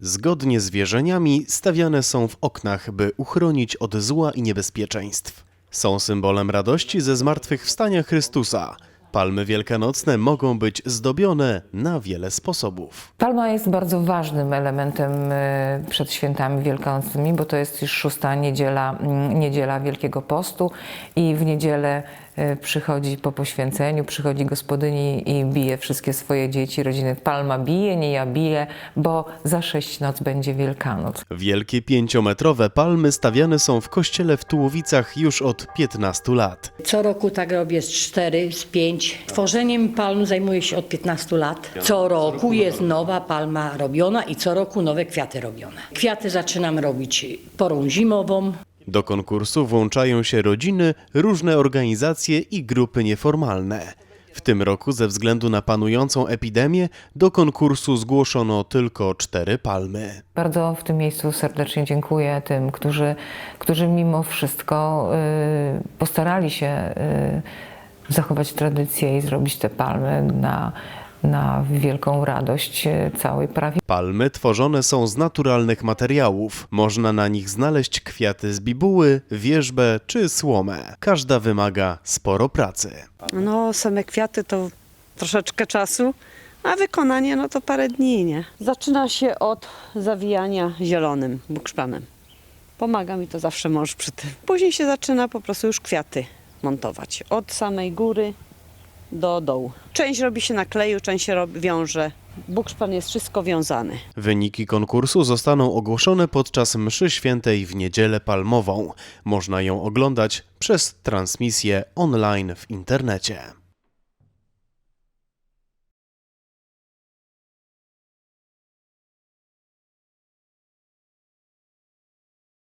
Zgodnie z wierzeniami stawiane są w oknach, by uchronić od zła i niebezpieczeństw. Są symbolem radości ze zmartwychwstania Chrystusa. Palmy wielkanocne mogą być zdobione na wiele sposobów. Palma jest bardzo ważnym elementem e, przed świętami wielkanocnymi, bo to jest już szósta niedziela, niedziela Wielkiego Postu i w niedzielę przychodzi po poświęceniu, przychodzi gospodyni i bije wszystkie swoje dzieci, rodziny. Palma bije, nie ja biję, bo za sześć noc będzie Wielkanoc. Wielkie pięciometrowe palmy stawiane są w kościele w Tułowicach już od 15 lat. Co roku tak robię z 4, z 5. Tworzeniem palm zajmuję się od 15 lat. Co roku jest nowa palma robiona i co roku nowe kwiaty robione. Kwiaty zaczynam robić porą zimową. Do konkursu włączają się rodziny, różne organizacje i grupy nieformalne. W tym roku, ze względu na panującą epidemię, do konkursu zgłoszono tylko cztery palmy. Bardzo w tym miejscu serdecznie dziękuję tym, którzy, którzy mimo wszystko y, postarali się y, zachować tradycję i zrobić te palmy na, na wielką radość y, całej prawie Palmy tworzone są z naturalnych materiałów. Można na nich znaleźć kwiaty z bibuły, wierzbę czy słomę. Każda wymaga sporo pracy. No, same kwiaty to troszeczkę czasu, a wykonanie no to parę dni, nie? Zaczyna się od zawijania zielonym bukszpanem. Pomaga mi to zawsze mąż przy tym. Później się zaczyna po prostu już kwiaty montować. Od samej góry do dołu. Część robi się na kleju, część się robi, wiąże. Bukszpan jest wszystko wiązany. Wyniki konkursu zostaną ogłoszone podczas mszy świętej w niedzielę palmową. Można ją oglądać przez transmisję online w internecie.